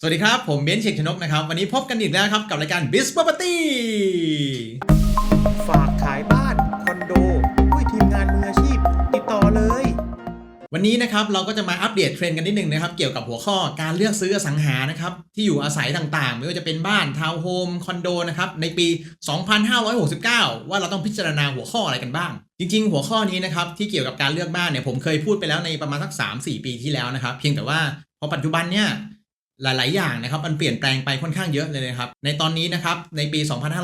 สวัสดีครับ ผมเบนซ์เชกชนกนะครับ วันนี้พบกันอีกแล้วครับ กับรายการ b i z Property ฝากขายบ้าน คอนโดด้วยทีมงานมืออาชีพ ติดต่อเลย วันนี้นะครับเราก็จะมาอัปเดตเทรนด์กันนิดนึงนะครับ เกี่ยวกับหัวข้อการเลือกซื้ออสังหานะครับ ที่อยู่อาศัยต่างๆ ไม่ว่าจะเป็นบ้านทาวน์โฮมคอนโดนะครับ ในปี 2569 ว่าเราต้องพิจารณาหัวข้ออะไรกันบ้าง จริง ๆ หัวข้อนี้นะครับที่เกี่ยวกับการเลือกบ้านเนี่ยผมเคยพูดไปแล้วในประมาณสัก3-4 ปีที่แล้วนะครับเพียงแต่ว่าพอปัจจุบันเนี่ย หลาย ๆ อย่างนะครับมันเปลี่ยนแปลงไปค่อนข้างเยอะเลยนะครับ ในตอนนี้นะครับในปี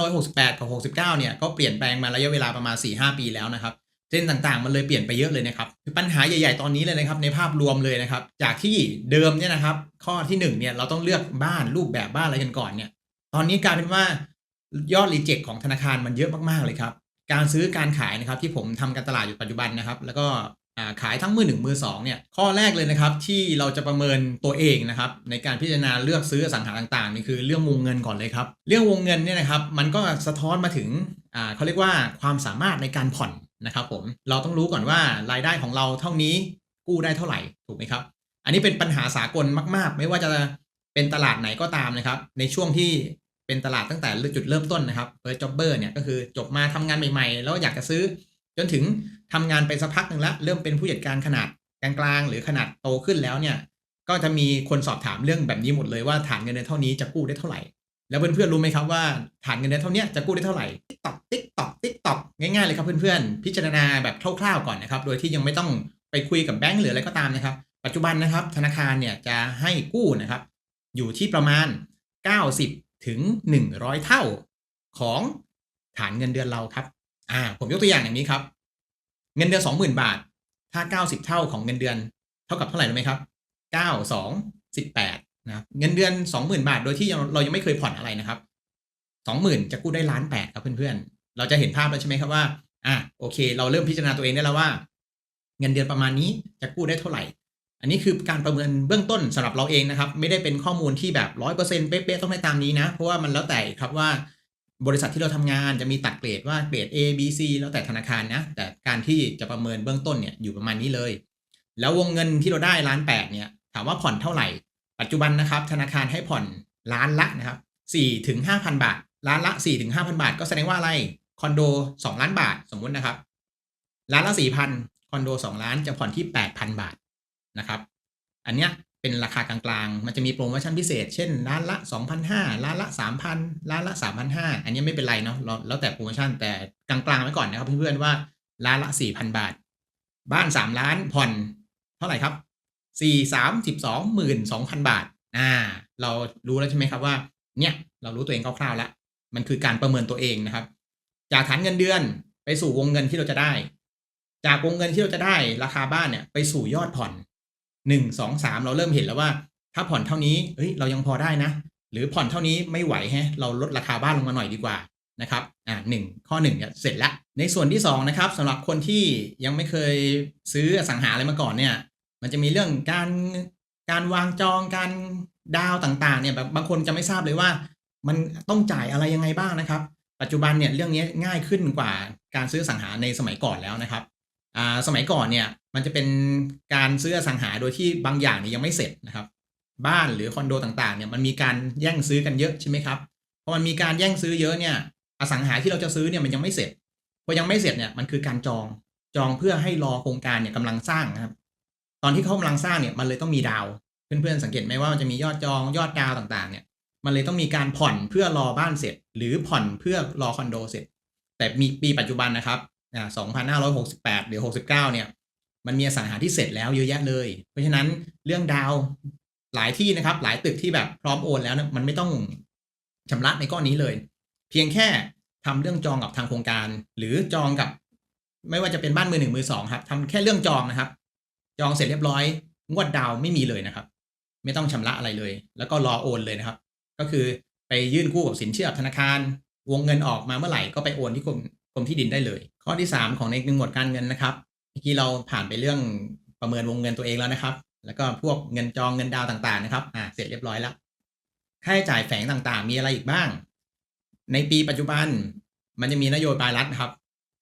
2568 กับ 69 เนี่ยก็เปลี่ยนแปลงมาระยะเวลาประมาณ 4-5 ปีแล้วนะครับเทรนด์ต่างๆ มันเลยเปลี่ยนไปเยอะเลยนะครับคือปัญหาใหญ่ ๆ ตอนนี้เลยนะครับในภาพรวมเลยนะครับ จากที่เดิมเนี่ยนะครับ ข้อที่หนึ่งเนี่ยเราต้องเลือกบ้านรูปแบบบ้านอะไรกันก่อนเนี่ย ตอนนี้กลายเป็นว่ายอดรีเจ็คของธนาคารมันเยอะมากๆเลยครับ การซื้อการขายนะครับที่ผมทำการตลาดอยู่ปัจจุบันนะครับ แล้วก็ ขายทั้งมือหนึ่งมือสองเนี่ยข้อแรกเลยนะครับที่เราจะประเมินตัวเองนะครับในการพิจารณาเลือกซื้อสังหาต่างๆนี่คือเรื่องวงเงินก่อนเลยครับ เรื่องวงเงินเนี่ยนะครับมันก็สะท้อนมาถึงอ่าเขาเรียกว่าความสามารถในการผ่อนนะครับผมเราต้องรู้ก่อนว่ารายได้ของเราเท่านี้กู้ได้เท่าไหร่ถูกไหมครับ อันนี้เป็นปัญหาสากลมาก ๆ ไม่ว่าจะเป็นตลาดไหนก็ตามนะครับ ในช่วงที่เป็นตลาดตั้งแต่จุดเริ่มต้นนะครับ first jobber เนี่ยก็คือจบมาทำงานใหม่ ๆ แล้วอยากจะซื้อ จนถึงทำงานไปสักพักหนึ่งแล้วเริ่มเป็นผู้จัดการขนาดกลางๆหรือขนาดโตขึ้นแล้วเนี่ย ก็จะมีคนสอบถามเรื่องแบบนี้หมดเลยว่าฐานเงินเดือนเท่านี้จะกู้ได้เท่าไหร่ แล้วเพื่อนๆรู้ไหมครับว่าฐานเงินเดือนเท่านี้จะกู้ได้เท่าไหร่ติ๊กตอกติ๊กตอกติ๊กตอกง่ายๆเลยครับเพื่อนๆพิจารณาแบบคร่าวๆก่อนนะครับ โดยที่ยังไม่ต้องไปคุยกับแบงก์หรืออะไรก็ตามนะครับ ปัจจุบันนะครับ ธนาคารเนี่ยจะให้กู้นะครับ อยู่ที่ประมาณ 90ถึง100 เท่าของฐานเงินเดือนเราครับ อ่าผมยกตัวอย่างอย่างนี้ครับ เงินเดือน20,000บาท ถ้า90เท่าของเงินเดือน เท่ากับเท่าไหร่รู้ไหมครับ9 2 18นะครับเงินเดือน20,000บาท โดยที่เรายังไม่เคยผ่อนอะไรนะครับ20,000จะกู้ได้ล้านแปดครับเพื่อนๆ เราจะเห็นภาพแล้วใช่ไหมครับว่าอะโอเค เราเริ่มพิจารณาตัวเองได้แล้วว่า เงินเดือนประมาณนี้จะกู้ได้เท่าไหร่ อันนี้คือการประเมินเบื้องต้นสำหรับเราเองนะครับ ไม่ได้เป็นข้อมูลที่แบบร้อยเปอร์เซ็นต์เป๊ะๆต้องได้ตามนี้นะ เพราะว่ามันแล้วแต่ครับว่า บริษัทที่เราทำงานจะมีตัดเกรดว่าเกรด A B C แล้วแต่ธนาคารนะ แต่การที่จะประเมินเบื้องต้นเนี่ยอยู่ประมาณนี้เลย แล้ววงเงินที่เราได้ล้านแปดเนี่ย ถามว่าผ่อนเท่าไหร่ ปัจจุบันนะครับ ธนาคารให้ผ่อนล้านละนะครับสี่ถึงห้าพันบาท ล้านละสี่ถึงห้าพันบาท ก็แสดงว่าอะไรคอนโดสองล้านบาทสมมุตินะครับ ล้านละสี่พันคอนโดสองล้านจะผ่อนที่แปดพันบาทนะครับ อันเนี้ย เป็นราคากลางๆ มันจะมีโปรโมชั่นพิเศษ เช่นล้านละ 2,500ล้านละ 3,000ล้านละ 3,500อันนี้ไม่เป็นไรเนาะเราแล้วแต่โปรโมชั่นแต่กลางๆไว้ก่อนนะครับเพื่อนๆว่าล้านละ 4,000 บาท บ้าน 3 ล้านผ่อนเท่าไหร่ครับ 4 3 12 12,000 บาทอ่าเรารู้แล้วใช่ไหมครับว่าเนี่ยเรารู้ตัวเองคร่าวๆแล้วมันคือการประเมินตัวเองนะครับ จากฐานเงินเดือนไปสู่วงเงินที่เราจะได้ จากวงเงินที่เราจะได้ราคาบ้านเนี่ยไปสู่ยอดผ่อน หนึ่งสองสามเราเริ่มเห็นแล้วว่า ถ้าผ่อนเท่านี้เฮ้ยเรายังพอได้นะ หรือผ่อนเท่านี้ไม่ไหวฮะเราลดราคาบ้านลงมาหน่อยดีกว่านะครับอ่าหนึ่งข้อหนึ่งเนี่ยเสร็จละในส่วนที่สองนะครับสำหรับคนที่ยังไม่เคยซื้ออสังหาอะไรมาก่อนเนี่ย มันจะมีเรื่องการการวางจองการดาวต่างๆเนี่ยแบบบางคนจะไม่ทราบเลยว่า มันต้องจ่ายอะไรยังไงบ้างนะครับ ปัจจุบันเนี่ยเรื่องนี้ง่ายขึ้นกว่าการซื้ออสังหาในสมัยก่อนแล้วนะครับ อ่าสมัยก่อนเนี่ยมันจะเป็นการซื้ออสังหาโดยที่บางอย่างเนี่ยยังไม่เสร็จนะครับ บ้านหรือคอนโดต่างๆเนี่ยมันมีการแย่งซื้อกันเยอะใช่ไหมครับพอมันมีการแย่งซื้อเยอะเนี่ยอสังหาที่เราจะซื้อเนี่ยมันยังไม่เสร็จพอยังไม่เสร็จเนี่ยมันคือการจองจองเพื่อให้รอโครงการเนี่ยกำลังสร้างนะครับ ตอนที่เขากำลังสร้างเนี่ยมันเลยต้องมีดาว เพื่อนๆสังเกตไหมว่ามันจะมียอดจองยอดดาวต่างๆ เนี่ย มันเลยต้องมีการผ่อนเพื่อรอบ้านเสร็จ หรือผ่อนเพื่อรอคอนโดเสร็จ แต่มีปีปัจจุบันนะครับ อ่า2568 หรือ 69 เนี่ย มันมีอสังหาที่เสร็จแล้วเยอะแยะเลย เพราะฉะนั้นเรื่องดาวหลายที่นะครับ หลายตึกที่แบบพร้อมโอนแล้วเนี่ยมันไม่ต้องชำระในก้อนนี้เลย เพียงแค่ทำเรื่องจองกับทางโครงการ หรือจองกับ ไม่ว่าจะเป็นบ้านมือหนึ่งมือสองครับทำแค่เรื่องจองนะครับ จองเสร็จเรียบร้อย งวดดาวไม่มีเลยนะครับ ไม่ต้องชำระอะไรเลย แล้วก็รอโอนเลยนะครับ ก็คือไปยื่นกู้กับสินเชื่อธนาคาร วงเงินออกมาเมื่อไหร่ก็ไปโอนที่กรม กรมที่ดินได้เลย ข้อที่ 3 ของในหมวดการเงินนะครับเมื่อกี้เราผ่านไปเรื่องประเมินวงเงินตัวเองแล้วนะครับ แล้วก็พวกเงินจองเงินดาวต่างๆนะครับอ่าเสร็จเรียบร้อยแล้วค่าใช้จ่ายแฝงต่างๆ มีอะไรอีกบ้าง ในปีปัจจุบันมันจะมีนโยบายรัฐครับ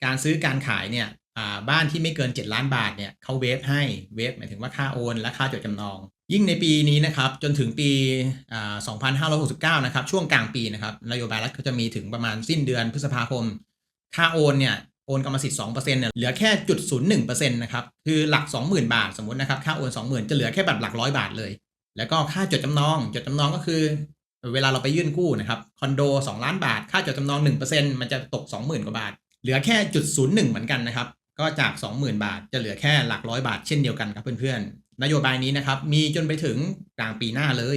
การซื้อการขายเนี่ยอ่าบ้านที่ไม่เกิน 7 ล้านบาทเนี่ยเขาเวฟให้เวฟหมายถึงว่าค่าโอนและค่าจดจำนอง ยิ่งในปีนี้นะครับจนถึงปีอ่า2569 นะครับช่วงกลางปีนะครับนโยบายรัฐก็จะมีถึงประมาณสิ้นเดือนพฤษภาคม ค่าโอนเนี่ยโอนกรรมสิทธิ์2%เปอร์เซ็นต์เนี่ยเหลือแค่จุด01%นะครับคือหลัก20,000บาทสมมตินะครับค่าโอน20,000จะเหลือแค่แบบหลักร้อยบาทเลย แล้วก็ค่าจดจำนองจดจำนองก็คือ เวลาเราไปยื่นกู้นะครับคอนโด2ล้านบาท ค่าจดจำนอง1%มันจะตก20,000กว่าบาท เหลือแค่จุด01เหมือนกันนะครับก็จาก 20,000 บาทจะเหลือแค่หลักร้อยบาทเช่นเดียวกันครับเพื่อนๆ นโยบายนี้นะครับมีจนไปถึงกลางปีหน้าเลย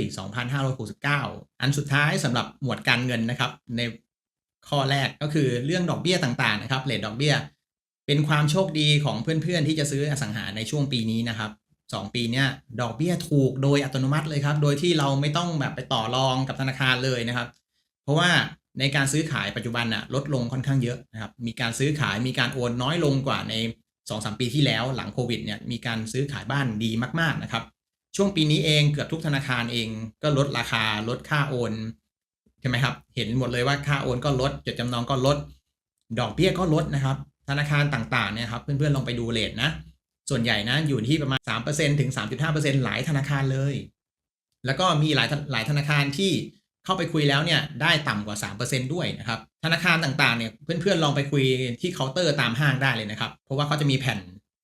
2569 อันสุดท้ายสำหรับหมวดการเงินนะครับใน ข้อแรกก็คือเรื่องดอกเบี้ยต่างๆนะครับเลทดอกเบี้ย เป็นความโชคดีของเพื่อนๆ ที่จะซื้ออสังหาในช่วงปีนี้นะครับสองปีเนี้ยดอกเบี้ยถูกโดยอัตโนมัติเลยครับ โดยที่เราไม่ต้องแบบไปต่อรองกับธนาคารเลยนะครับ เพราะว่าในการซื้อขายปัจจุบันน่ะลดลงค่อนข้างเยอะนะครับ มีการซื้อขายมีการโอนน้อยลงกว่าใน2อสปีที่แล้วหลังโควิดเนี่ยมีการซื้อขายบ้านดีมากๆนะครับ ช่วงปีนี้เองเกือบทุกธนาคารเองก็ลดราคาลดค่าโอน ใช่ไหมครับ เห็นหมดเลยว่าค่าโอนก็ลดจดจำนองก็ลด ดอกเบี้ยก็ลดนะครับ ธนาคารต่างๆเนี่ยครับเพื่อนๆลองไปดูเลทนะ ส่วนใหญ่นะอยู่ที่ประมาณ 3%ถึง 3.5%หลายธนาคารเลย แล้วก็มีหลายหลายธนาคารที่เข้าไปคุยแล้วเนี่ยได้ต่ำกว่า 3%ด้วยนะครับ ธนาคารต่างๆเนี่ยเพื่อนๆลองไปคุยที่เคาน์เตอร์ตามห้างได้เลยนะครับ เพราะว่าเขาจะมีแผ่น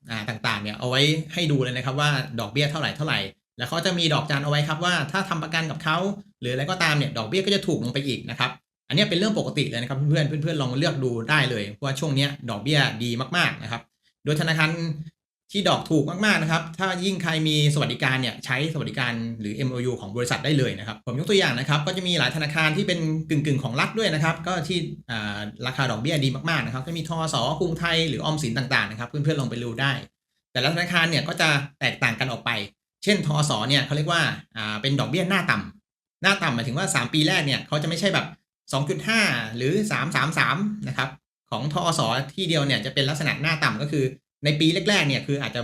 อ่าต่างๆเนี่ยเอาไว้ให้ดูเลยนะครับว่าดอกเบี้ยเท่าไหร่เท่าไหร่ แล้วเขาจะมีดอกจันเอาไว้ครับว่าถ้าทำประกันกับเขา หรืออะไรก็ตามเนี่ยดอกเบี้ยก็จะถูกลงไปอีกนะครับอันนี้เป็นเรื่องปกติเลยนะครับเพื่อนเพื่อนๆลองเลือกดูได้เลยเพราะว่าช่วงนี้ดอกเบี้ยดีมากๆนะครับ โดยธนาคารที่ดอกถูกมากๆนะครับ ถ้ายิ่งใครมีสวัสดิการเนี่ยใช้สวัสดิการหรือ MOU ของบริษัทได้เลยนะครับ ผมยกตัวอย่างนะครับ ก็จะมีหลายธนาคารที่เป็นกึ่งๆ ของรัฐด้วยนะครับ ก็ที่ราคาดอกเบี้ยดีมากๆนะครับ ก็มีทอสกรุงไทยหรือออมสินต่างๆนะครับเพื่อนๆลองไปดูได้ แต่ละธนาคารเนี่ยก็จะแตกต่างกันออกไป เช่นทอสเนี่ยเขาเรียกว่าเป็นดอกเบี้ยหน้าต่ำ หน้าต่ำหมายถึงว่า 3 ปีแรกเนี่ยเขาจะไม่ใช่แบบ 2.5 หรือ 333 นะครับของทอสที่เดียวเนี่ยจะเป็นลักษณะหน้าต่ำก็คือ ในปีแรกๆเนี่ยคืออาจจะ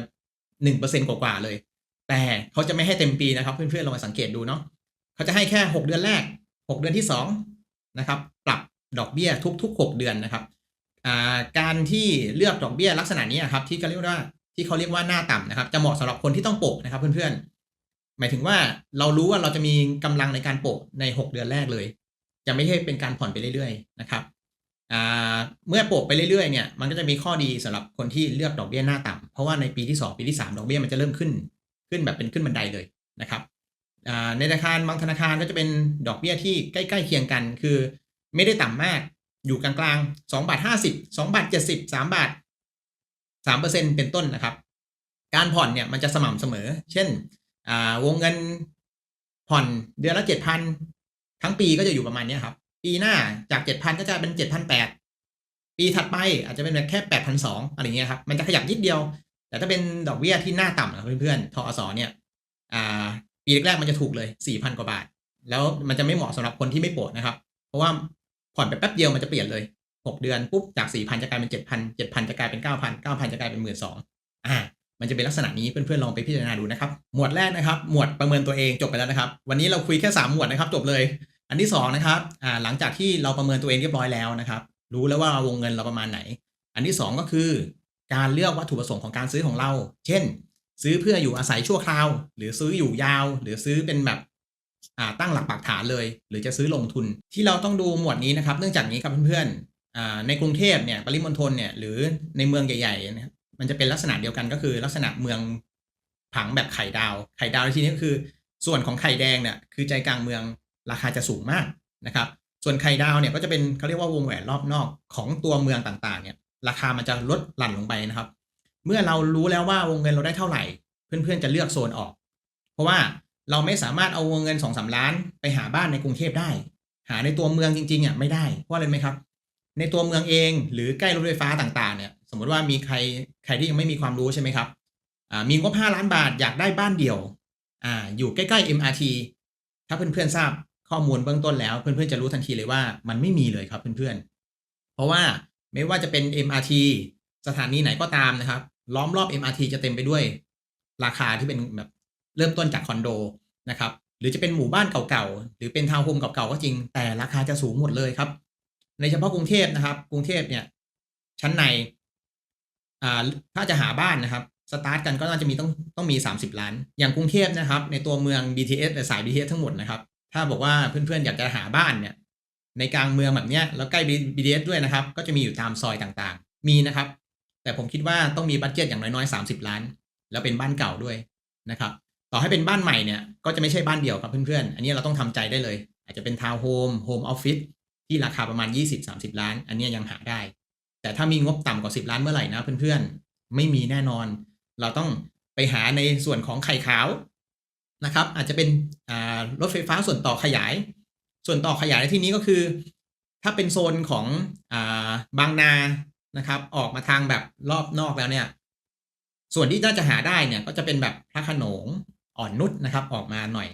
หนึ่งเปอร์เซ็นกว่าๆเลย แต่เขาจะไม่ให้เต็มปีนะครับ เพื่อนๆลองมาสังเกตดูเนาะเขาจะให้แค่6เดือนแรก6เดือนที่2นะครับ ปรับดอกเบี้ยทุกๆ6เดือนนะครับการที่เลือกดอกเบี้ยลักษณะนี้ครับที่เขาเรียกว่าที่เขาเรียกว่าหน้าต่ำนะครับ จะเหมาะสำหรับคนที่ต้องโปะนะครับ เพื่อนๆ หมายถึงว่าเรารู้ว่าเราจะมีกำลังในการโปะใน 6 เดือนแรกเลย จะไม่ใช่เป็นการผ่อนไปเรื่อยๆนะครับเมื่อโปะไปเรื่อยๆเนี่ยมันก็จะมีข้อดีสำหรับคนที่เลือกดอกเบี้ยหน้าต่ำเพราะว่าในปีที่ 2 ปีที่ 3 ดอกเบี้ยมันจะเริ่มขึ้นขึ้นแบบเป็นขึ้นบันไดเลยนะครับในธนาคารบางธนาคารก็จะเป็นดอกเบี้ยที่ใกล้ๆเคียงกัน คือ ไม่ได้ต่ำมากอยู่กลางๆ2บาท50 2บาท70 3บาท3เปอร์เซ็นเป็นต้นนะครับ การผ่อนเนี่ยมันจะสม่ำเสมอ เช่น อ่าวงเงินผ่อนเดือนละ7,000ทั้งปีก็จะอยู่ประมาณนี้ครับ ปีหน้าจาก7,000ก็จะเป็น7,800ปีถัดไปอาจจะเป็นแบบแค่8,200องอะไรเงี้ยครับ มันจะขยับนิดเดียว แต่ถ้าเป็นดอกเบี้ยที่หน้าต่ำนะเพื่อนๆทอสเนี่ย อ่า ปีแรกๆมันจะถูกเลย4,000กว่าบาท แล้วมันจะไม่เหมาะสำหรับคนที่ไม่โปะนะครับ เพราะว่าผ่อนไปแป๊บเดียวมันจะเปลี่ยนเลย6เดือนปุ๊บจาก4,000จะกลายเป็น7,000 7,000จะกลายเป็น9,000 9,000จะกลายเป็น12,000อ่า มันจะเป็นลักษณะนี้เพื่อนๆลองไปพิจารณาดูนะครับ หมวดแรกนะครับ หมวดประเมินตัวเองจบไปแล้วนะครับ วันนี้เราคุยแค่ 3 หมวดนะครับ จบเลย อันที่2นะครับอ่าหลังจากที่เราประเมินตัวเองเรียบร้อยแล้วนะครับ รู้แล้วว่าวงเงินเราประมาณไหน อันที่ 2 ก็คือ การเลือกวัตถุประสงค์ของการซื้อของเรา เช่น ซื้อเพื่ออยู่อาศัยชั่วคราว หรือซื้ออยู่ยาว หรือซื้อเป็นแบบอ่าตั้งหลักปักฐานเลย หรือจะซื้อลงทุน ที่เราต้องดูหมวดนี้นะครับ เนื่องจากนี้ครับเพื่อนๆอ่าในกรุงเทพเนี่ยปริมณฑลเนี่ยหรือในเมืองใหญ่ๆนะ มันจะเป็นลักษณะเดียวกันก็คือลักษณะเมืองผังแบบไข่ดาว ไข่ดาวในที่นี้ก็คือ ส่วนของไข่แดงเนี่ยคือใจกลางเมืองราคาจะสูงมากนะครับ ส่วนไข่ดาวเนี่ยก็จะเป็นเขาเรียกว่าวงแหวนรอบนอกของตัวเมืองต่างๆ เนี่ยราคามันจะลดหลั่นลงไปนะครับ เมื่อเรารู้แล้วว่าวงเงินเราได้เท่าไหร่ เพื่อนๆจะเลือกโซนออก เพราะว่าเราไม่สามารถเอาวงเงินสองสาล้าน ไปหาบ้านในกรุงเทพได้ หาในตัวเมืองจริงๆอะไม่ได้เพราะอะไรไหมครับ ในตัวเมืองเองหรือใกล้รถไฟฟ้าต่างๆ เนี่ย มมติว่ามีใครใครที่ยังไม่มีความรู้ใช่ไหมครับอ่ามีงบ5ล้านบาทอยากได้บ้านเดี่ยวออยู่ใกล้ๆ MRT ถ้าเพื่อนๆทราบข้อมูลเบื้องต้นแล้ว เพื่อนๆจะรู้ทันทีเลยว่ามันไม่มีเลยครับเพื่อนๆ เพราะว่าไม่ว่าจะเป็น MRT สถานีไหนก็ตามนะครับ ล้อมรอบ MRT จะเต็มไปด้วย ราคาที่เป็นแบบเริ่มต้นจากคอนโดนะครับหรือจะเป็นหมู่บ้านเก่าๆหรือเป็นทาวน์โฮมเก่าๆก็จริง แต่ราคาจะสูงหมดเลยครับ ในเฉพาะกรุงเทพนะครับ กรุงเทพเนี่ยชั้นใน อ่าถ้าจะหาบ้านนะครับสตาร์ทกันก็น่าจะมีต้องต้องมี 30 ล้าน อย่างกรุงเทพนะครับ ในตัวเมือง BTS หรือสาย BTS ทั้งหมดนะครับ ถ้าบอกว่าเพื่อนๆอยากจะหาบ้านเนี่ยในกลางเมืองแบบเนี้ยแล้วใกล้ BTS ด้วยนะครับ ก็จะมีอยู่ตามซอยต่างๆ มีนะครับ แต่ผมคิดว่าต้องมีบัตเจ็ตอย่างน้อยๆ 30 ล้าน แล้วเป็นบ้านเก่าด้วยนะครับ ต่อให้เป็นบ้านใหม่เนี่ยก็จะไม่ใช่บ้านเดี่ยวครับเพื่อนๆ อันนี้เราต้องทำใจได้เลย อาจจะเป็นทาวน์โฮมโฮมออฟฟิศที่ราคาประมาณ 20-30 ล้าน อันนี้ยังหาได้ แต่ถ้ามีงบต่ำกว่า 10 ล้านเมื่อไหร่นะเพื่อนๆ ไม่มีแน่นอน เราต้องไปหาในส่วนของไข่ขาวนะครับ อาจจะเป็นรถไฟฟ้าส่วนต่อขยาย ส่วนต่อขยายในที่นี้ก็คือ ถ้าเป็นโซนของอาบางนานะครับ ออกมาทางแบบรอบนอกแล้วเนี่ย ส่วนที่น่าจะหาได้เนี่ยก็จะเป็นแบบพระขนงอ่อนนุชนะครับ ออกมาหน่อย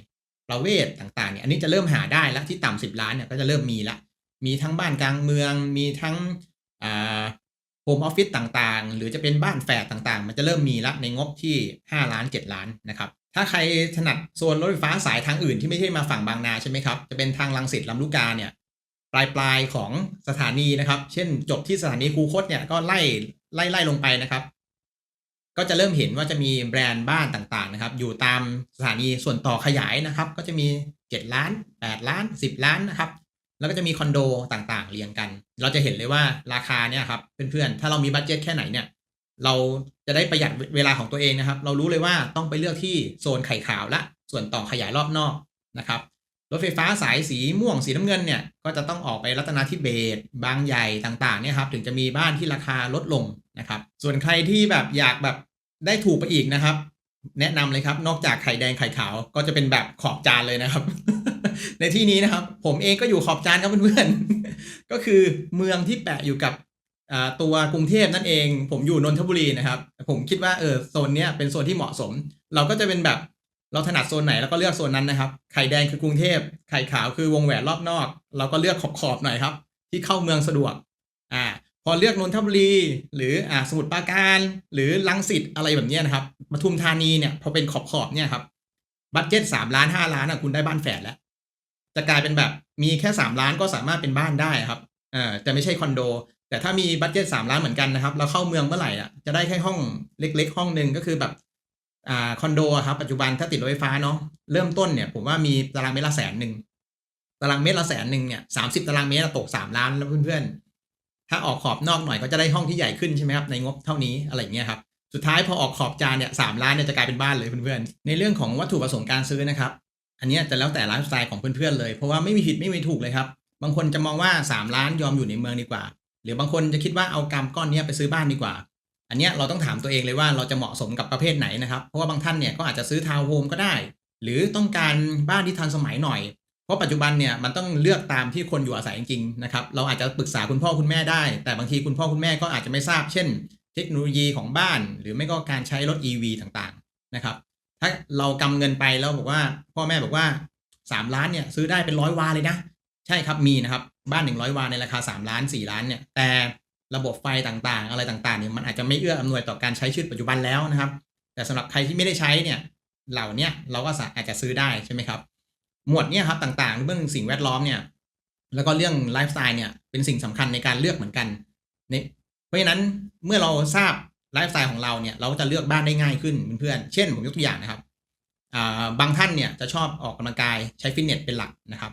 ประเวศต่างๆเนี่ยอันนี้จะเริ่มหาได้แล้วที่ต่ำสิบล้านเนี่ยก็จะเริ่มมีละมีทั้งบ้านกลางเมือง มีทั้ง อ่าโฮมออฟฟิศต่างๆ หรือจะเป็นบ้านแฝดต่างๆ มันจะเริ่มมีละในงบที่ 5 ล้าน 7 ล้านนะครับ ถ้าใครถนัดโซนรถไฟฟ้าสายทางอื่นที่ไม่ใช่มาฝั่งบางนาใช่ไหมครับ จะเป็นทางลังสิตลำลูกกาเนี่ยปลายปลายๆของสถานีนะครับ เช่นจบที่สถานีคูคตเนี่ยก็ไล่ไล่ไล่ลงไปนะครับ ก็จะเริ่มเห็นว่าจะมีแบรนด์บ้านต่างๆนะครับ อยู่ตามสถานีส่วนต่อขยายนะครับ ก็จะมี 7 ล้าน 8 ล้าน 10 ล้านนะครับ แล้วก็จะมีคอนโดต่างๆ เรียงกัน เราจะเห็นเลยว่าราคาเนี่ยครับเพื่อนๆ ถ้าเรามีบัตเจ็ตแค่ไหนเนี่ย เราจะได้ประหยัดเวลาของตัวเองนะครับ เรารู้เลยว่าต้องไปเลือกที่โซนไข่ขาวละ ส่วนต่อขยายรอบนอกนะครับรถไฟฟ้าสายสีม่วงสีน้ำเงินเนี่ยก็จะต้องออกไปรัตนาธิเบศบางใหญ่ต่างๆเนี่ยครับถึงจะมีบ้านที่ราคาลดลงนะครับ ส่วนใครที่แบบอยากแบบได้ถูกไปอีกนะครับ แนะนำเลยครับ นอกจากไข่แดงไข่ขาวก็จะเป็นแบบขอบจานเลยนะครับ ในที่นี้นะครับ ผมเองก็อยู่ขอบจานครับเพื่อนๆ ก็คือเมืองที่แปะอยู่กับตัวกรุงเทพนั่นเอง ผมอยู่นนทบุรีนะครับ ผมคิดว่าเออโซนเนี้ยเป็นโซนที่เหมาะสม เราก็จะเป็นแบบเราถนัดโซนไหนเราก็เลือกโซนนั้นนะครับ ไข่แดงคือกรุงเทพ ไข่ขาวคือวงแหวนรอบนอก เราก็เลือกขอบๆหน่อยครับ ที่เข้าเมืองสะดวก อ่า พอเลือกนนทบุรี หรืออ่าสมุทรปราการ หรือลังสิตอะไรแบบนี้นะครับปทุมธานีเนี่ยพอเป็นขอบขอบเนี่ยครับบัตเจ็ตสามล้านห้าล้านอะคุณได้บ้านแฝดแล้ว จะกลายเป็นแบบมีแค่สามล้านก็สามารถเป็นบ้านได้ครับเอ่าจะไม่ใช่คอนโด แต่ถ้ามีบัตเจ็ตสามล้านเหมือนกันนะครับ เราเข้าเมืองเมื่อไหร่อะจะได้แค่ห้องเล็ก ๆ ห้องหนึ่งก็คือแบบอ่าคอนโดครับปัจจุบันถ้าติดรถไฟฟ้าเนาะเริ่มต้นเนี่ยผมว่ามีตารางเมตรละแสนหนึ่งตารางเมตรละแสนหนึ่งเนี่ยสามสิบตารางเมตรตกสามล้านแล้วเพื่อนๆ ถ้าออกขอบนอกหน่อยก็จะได้ห้องที่ใหญ่ขึ้นใช่ไหมครับในงบเท่านี้อะไรเงี้ยครับสุดท้ายพอออกขอบจานเนี่ยสามล้านเนี่ยจะกลายเป็นบ้านเลยเพื่อนๆในเรื่องของวัตถุประสงค์การซื้อนะครับ อันนี้จะแล้วแต่ไลฟ์สไตล์ของเพื่อนๆเลย เพราะว่าไม่มีผิดไม่มีถูกเลยครับ บางคนจะมองว่า 3 ล้านยอมอยู่ในเมืองดีกว่า หรือบางคนจะคิดว่าเอากำก้อนนี้ไปซื้อบ้านดีกว่า อันนี้เราต้องถามตัวเองเลยว่าเราจะเหมาะสมกับประเภทไหนนะครับ เพราะว่าบางท่านเนี่ยก็อาจจะซื้อทาวน์โฮมก็ได้ หรือต้องการบ้านที่ทันสมัยหน่อย เพราะปัจจุบันเนี่ยมันต้องเลือกตามที่คนอยู่อาศัยจริงๆนะครับ เราอาจจะปรึกษาคุณพ่อคุณแม่ได้ แต่บางทีคุณพ่อคุณแม่ก็อาจจะไม่ทราบ เช่น เทคโนโลยีของบ้าน หรือไม่ก็การใช้รถ EV ต่างๆนะครับ ถ้าเรากำเงินไปแล้วบอกว่า พ่อแม่บอกว่า3ล้านเนี่ยซื้อได้เป็นร้อยวาเลยนะ ใช่ครับมีนะครับ บ้าน100วาในราคา3ล้าน4ล้านเนี่ยแต่ระบบไฟต่างๆ อะไรต่างๆเนี่ยมันอาจจะไม่เอื้ออำนวยต่อการใช้ชีวิตปัจจุบันแล้วนะครับ แต่สำหรับใครที่ไม่ได้ใช้เนี่ยเหล่านี้เราก็อาจจะซื้อได้ใช่ไหมครับ หมวดเนี่ยครับต่างๆ เรื่องสิ่งแวดล้อมเนี่ยแล้วก็เรื่องไลฟ์สไตล์เนี่ยเป็นสิ่งสำคัญในการเลือกเหมือนกันในเพราะฉะนั้นเมื่อเราทราบ ไลฟ์สไตล์ของเราเนี่ยเราก็จะเลือกบ้านได้ง่ายขึ้นเพื่อนๆเช่นผมยกตัวอย่างนะครับบางท่านเนี่ยจะชอบออกกำลังกายใช้ฟิตเนสเป็นหลักนะครับ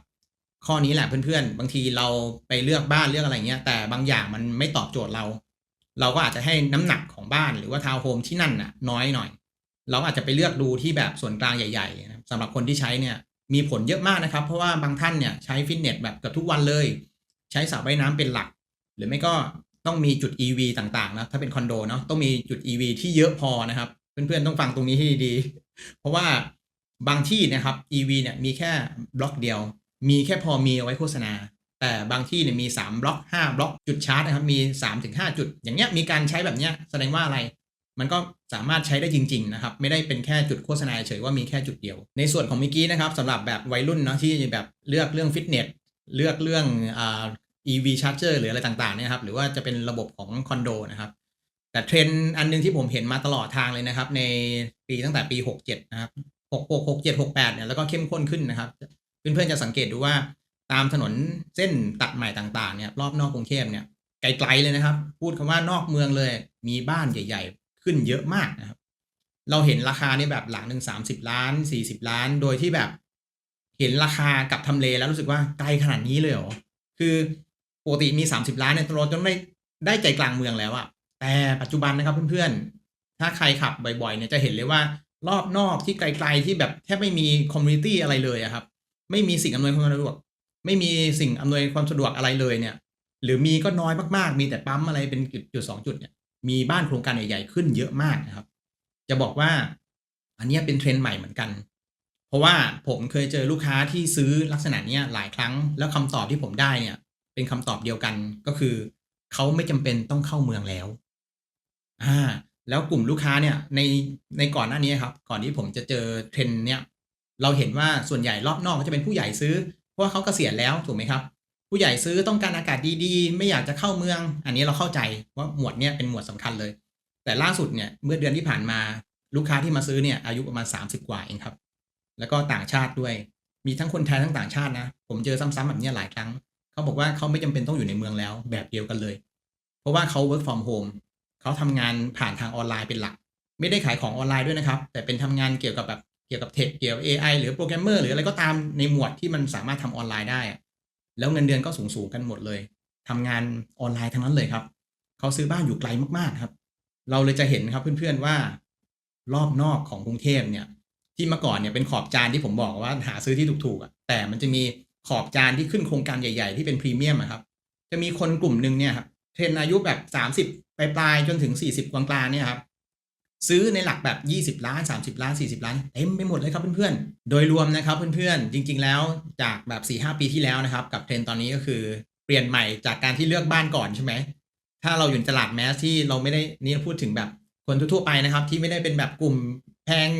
ข้อนี้แหละเพื่อนๆ บางทีเราไปเลือกบ้านเลือกอะไรเงี้ยแต่บางอย่างมันไม่ตอบโจทย์เรา เราก็อาจจะให้น้ำหนักของบ้านหรือว่าทาวน์โฮมที่นั่นน่ะน้อยหน่อย เราอาจจะไปเลือกดูที่แบบส่วนกลางใหญ่ๆนะครับสำหรับคนที่ใช้เนี่ยมีผลเยอะมากนะครับ เพราะว่าบางท่านเนี่ยใช้ฟิตเนสแบบกับทุกวันเลย ใช้สระว่ายน้ำเป็นหลัก หรือไม่ก็ ต้องมีจุด EV ต่างๆนะถ้าเป็นคอนโดเนาะต้องมีจุด EV ที่เยอะพอนะครับ เพื่อนๆต้องฟังตรงนี้ให้ดีๆเพราะว่าบางที่นะครับ EV เนี่ยมีแค่บล็อกเดียว มีแค่พอมีเอาไว้โฆษณา แต่บางที่เนี่ยมี 3 บล็อก 5 บล็อกจุดชาร์จนะครับ มี 3-5 จุด อย่างเงี้ยมีการใช้แบบเนี้ยแสดงว่าอะไร มันก็สามารถใช้ได้จริง ๆ นะครับ ไม่ได้เป็นแค่จุดโฆษณาเฉยว่ามีแค่จุดเดียว ในส่วนของเมื่อกี้นะครับสำหรับแบบวัยรุ่นเนาะที่แบบเลือกเรื่องฟิตเนสเลือกเรื่องอ่า EV charger หรืออะไรต่างๆเนี่ยครับหรือว่าจะเป็นระบบของคอนโดนะครับ แต่เทรนด์อันหนึงที่ผมเห็นมาตลอดทางเลยนะครับ ในปีตั้งแต่ปี 67 นะครับ 66 67 68 เนี่ยแล้วก็เข้มข้นขึ้นนะครับ เพื่อนๆจะสังเกตดูว่าตามถนนเส้นตัดใหม่ต่างๆเนี่ยรอบนอกกรุงเทพเนี่ยไกลๆเลยนะครับ พูดคำว่านอกเมืองเลย มีบ้านใหญ่ ๆ ขึ้นเยอะมากนะครับ เราเห็นราคาเนี่ยแบบหลังหนึ่งสามสิบล้านสี่สิบล้าน โดยที่แบบ เห็นราคากับทำเลแล้วรู้สึกว่าไกลขนาดนี้เลยเหรอคือ ปกติมีสามสิบล้านเนี่ยเราจนได้ได้ใจกลางเมืองแล้วอะแต่ปัจจุบันนะครับเพื่อนๆ ถ้าใครขับบ่อยๆเนี่ยจะเห็นเลยว่ารอบนอกที่ไกลๆที่แบบแทบไม่มีคอมมูนิตี้อะไรเลยอะครับ ไม่มีสิ่งอำนวยความสะดวก ไม่มีสิ่งอำนวยความสะดวกอะไรเลยเนี่ย หรือมีก็น้อยมากๆ มีแต่ปั๊มอะไรเป็นจุดจุดสองจุดเนี่ย มีบ้านโครงการใหญ่ๆขึ้นเยอะมากนะครับ จะบอกว่าอันนี้เป็นเทรนด์ใหม่เหมือนกัน เพราะว่าผมเคยเจอลูกค้าที่ซื้อลักษณะนี้หลายครั้ง แล้วคำตอบที่ผมได้เนี่ย เป็นคำตอบเดียวกันก็คือ เขาไม่จำเป็นต้องเข้าเมืองแล้วอ่าแล้วกลุ่มลูกค้าเนี่ยในในก่อนหน้านี้ครับ ก่อนที่ผมจะเจอเทรนเนี่ยเราเห็นว่าส่วนใหญ่รอบนอกก็จะเป็นผู้ใหญ่ซื้อ เพราะว่าเขาเกษียณแล้วถูกไหมครับ ผู้ใหญ่ซื้อต้องการอากาศดีๆ ไม่อยากจะเข้าเมือง อันนี้เราเข้าใจว่าหมวดเนี้ยเป็นหมวดสำคัญเลย แต่ล่าสุดเนี่ยเมื่อเดือนที่ผ่านมาลูกค้าที่มาซื้อเนี่ยอายุประมาณ 30 กว่าเองครับ แล้วก็ต่างชาติด้วย มีทั้งคนไทยทั้งต่างชาตินะ ผมเจอซ้ำๆแบบนี้หลายครั้ง เขาบอกว่าเขาไม่จำเป็นต้องอยู่ในเมืองแล้ว แบบเดียวกันเลย เพราะว่าเขา work from home เขาทำงานผ่านทางออนไลน์เป็นหลัก ไม่ได้ขายของออนไลน์ด้วยนะครับ แต่เป็นทำงานเกี่ยวกับแบบเกี่ยวกับเทคเกี่ยวกับ AI หรือโปรแกรมเมอร์หรืออะไรก็ตามในหมวดที่มันสามารถทำออนไลน์ได้ แล้วเงินเดือนก็สูงสูงๆกันหมดเลยทำงานออนไลน์ทั้งนั้นเลยครับ เขาซื้อบ้านอยู่ไกลมากๆครับ เราเลยจะเห็นครับเพื่อนๆว่ารอบนอกของกรุงเทพเนี่ย ที่เมื่อก่อนเนี่ยเป็นขอบจานที่ผมบอกว่าหาซื้อที่ถูกๆอะแต่มันจะมี ขอบจานที่ขึ้นโครงการใหญ่ ๆ ที่เป็นพรีเมียมครับ จะมีคนกลุ่มหนึ่งเนี่ยครับเทรนอายุแบบ30ปลายๆจนถึง40กลางๆเนี่ยครับซื้อในหลักแบบ 20 ล้าน 30 ล้าน 40 ล้านเต็มไปหมดเลยครับเพื่อนๆ โดยรวมนะครับเพื่อนๆ จริง ๆ แล้วจากแบบ4-5ปีที่แล้วนะครับ กับเทรนตอนนี้ก็คือเปลี่ยนใหม่จากการที่เลือกบ้านก่อนใช่ไหม ถ้าเราอยู่ในตลาดแมสที่เราไม่ได้นี่พูดถึงแบบคนทั่วๆไปนะครับ ที่ไม่ได้เป็นแบบกลุ่มแพง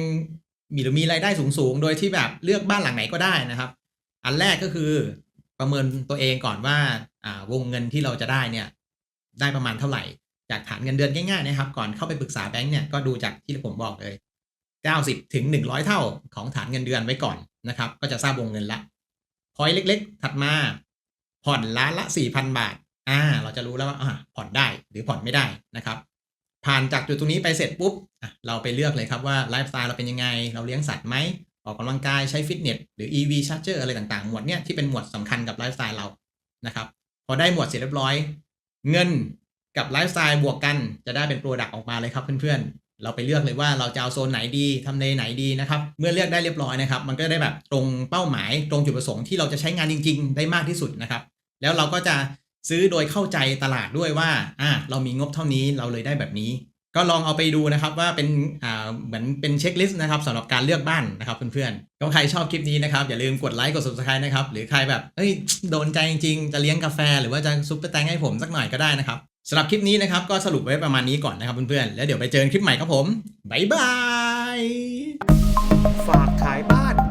มีหรือมีรายได้สูงๆ โดยที่แบบเลือกบ้านหลังไหนก็ได้นะครับ อันแรกก็คือประเมินตัวเองก่อนว่า อ่าวงเงินที่เราจะได้เนี่ย ได้ประมาณเท่าไหร่ จากฐานเงินเดือนง่ายๆนะครับ ก่อนเข้าไปปรึกษาแบงค์เนี่ยก็ดูจากที่ผมบอกเลย90ถึง100 เท่าของฐานเงินเดือนไว้ก่อนนะครับ ก็จะทราบวงเงินละพอยเล็ก ๆ ถัดมาผ่อนล้านละ 4,000 บาท อ่า เราจะรู้แล้วว่าอ่าผ่อนได้หรือผ่อนไม่ได้นะครับ ผ่านจากจุดตรงนี้ไปเสร็จปุ๊บอะเราไปเลือกเลยครับว่าไลฟ์สไตล์เราเป็นยังไง เราเลี้ยงสัตว์ไหม ออกกำลังกายใช้ฟิตเนสหรือ EV charger อะไรต่างๆ หมวดเนี่ยที่เป็นหมวดสำคัญกับไลฟ์สไตล์เรานะครับพอได้หมวดเสร็จเรียบร้อย เงินกับไลฟ์สไตล์บวกกันจะได้เป็นโปรดักต์ออกมาเลยครับเพื่อนๆ เราไปเลือกเลยว่าเราจะเอาโซนไหนดีทำเลไหนดีนะครับ เมื่อเลือกได้เรียบร้อยนะครับ มันก็ได้แบบตรงเป้าหมายตรงจุดประสงค์ที่เราจะใช้งานจริง ๆ ได้มากที่สุดนะครับ แล้วเราก็จะซื้อโดยเข้าใจตลาดด้วยว่าอ่าเรามีงบเท่านี้เราเลยได้แบบนี้ ก็ลองเอาไปดูนะครับว่าเป็นอ่าเหมือนเป็นเช็คลิสต์นะครับสำหรับการเลือกบ้านนะครับเพื่อนๆก็ใครชอบคลิปนี้นะครับอย่าลืมกดไลค์กด subscribe นะครับหรือใครแบบเอ้ยโดนใจจริงๆ จะเลี้ยงกาแฟ หรือว่าจะซุปเปอร์แตงให้ผมสักหน่อยก็ได้นะครับสำหรับคลิปนี้นะครับก็สรุปไว้ประมาณนี้ก่อนนะครับเพื่อนๆแล้วเดี๋ยวไปเจอกันคลิปใหม่ครับผมบ๊ายบายฝากขายบ้าน